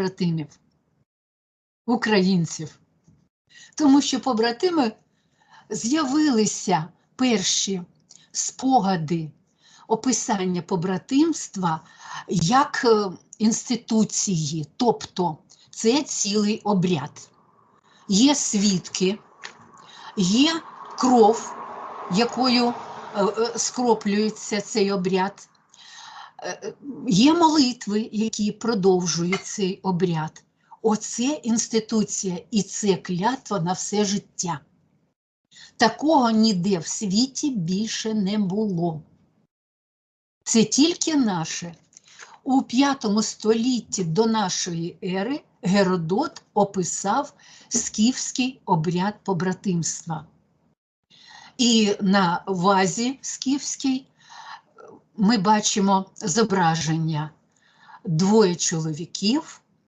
побратимів, українців. Тому що побратими з'явилися перші спогади описання побратимства як е, інституції, тобто це цілий обряд. Є свідки, є кров, якою е, е, скроплюється цей обряд, є молитви, які продовжують цей обряд. Оце інституція і це клятва на все життя. Такого ніде в світі більше не було. Це тільки наше. У V столітті до нашої ери Геродот описав скіфський обряд побратимства. І на вазі скіфській ми бачимо зображення двоє чоловіків